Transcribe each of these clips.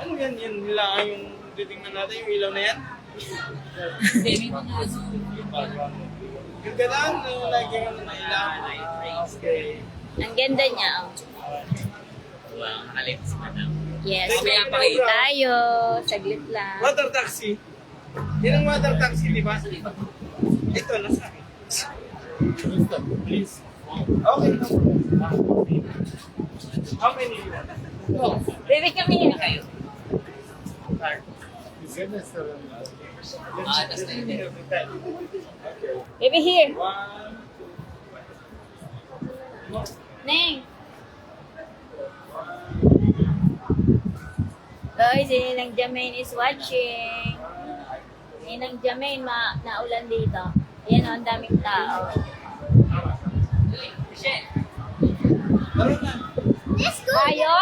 Ano yan? Yan lang yung titingnan natin, yung ilaw na yan? Yung ganaan, yung lagi yung mga ilaw. Okay. Ang ganda niya. oh. Wow, nakalips madam. Yes, Thank may you, tayo. Saglit lang. Water taxi. Yan ang water taxi, di ba? Ito, nasa akin. Please. Okay. How many you want? Baby, kami yun kayo. Ah, that's the idea. Baby, here. One. Neng. Guys, Ninang Jamain is watching. Ninang Jamain, ma naulan dito. Ayan o, ang daming tao. Tara na. Tayo?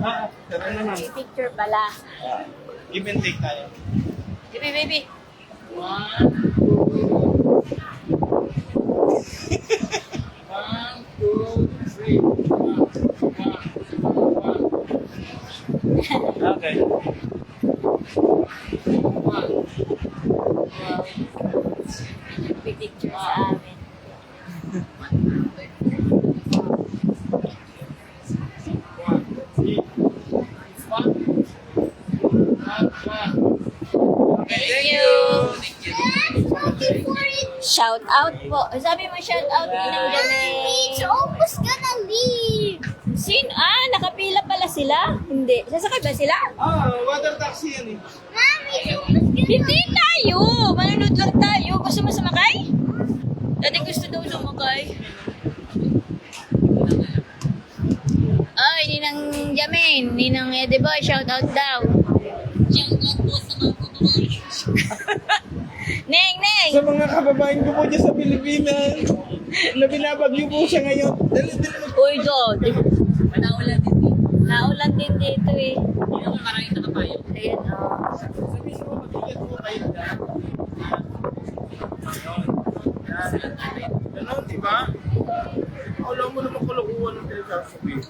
Ah, tara na ma'am. Picture pala. Ah, Give and take tayo. Baby, baby. One, two, three. Okay. Picture sa amin. Thank you. Shout out po. Sabi mo shout out, Ninang Jamain. It's almost gonna leave. Sino? Ah, nakapila pala sila? Hindi. Sasakay ba sila? Ah, water taxi yan eh. Mommy, it's almost gonna Hindi tayo! Manunod lang tayo. Gusto mo sumakay? Dati gusto daw sumakay. Ay, Ninang Jamin, Ninang Edeboy, shout out daw. Neng, Neng! Sa mga kababayan ko po dyan sa Pilipinas, na binabagyo po siya ngayon. Dali, dali. Uy, God. Manaulan din din. Naulan din dito eh. Yun ang maraming nakapayo. Ayan, oh. Sabi siya po, mag-ingat po kayo dyan. Ganon, di ba? Alam mo naman kalokohan ng pinagsasabi.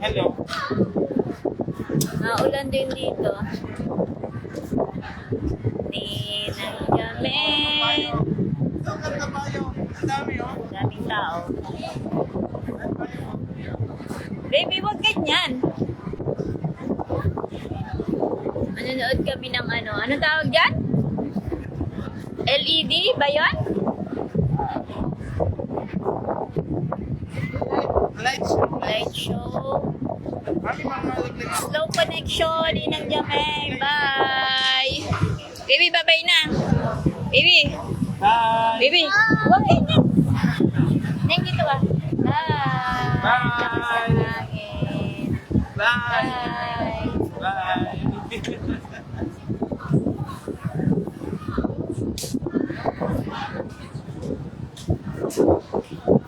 Hello. Naulan din dito. Ganda ba yun? Ang dami. Daming tao. Baby, wag ganyan. Manonood kami ng ano. Ano tawag dyan? LED ba yun? Light show. Mga malaglag. Slow connection. Inang Jamay. Bye. Baby, bye-bye na. Baby. Bye. Baby. Wag ganyan. Neng dito ka. Bye. Bye. Bye. Bye. Bye.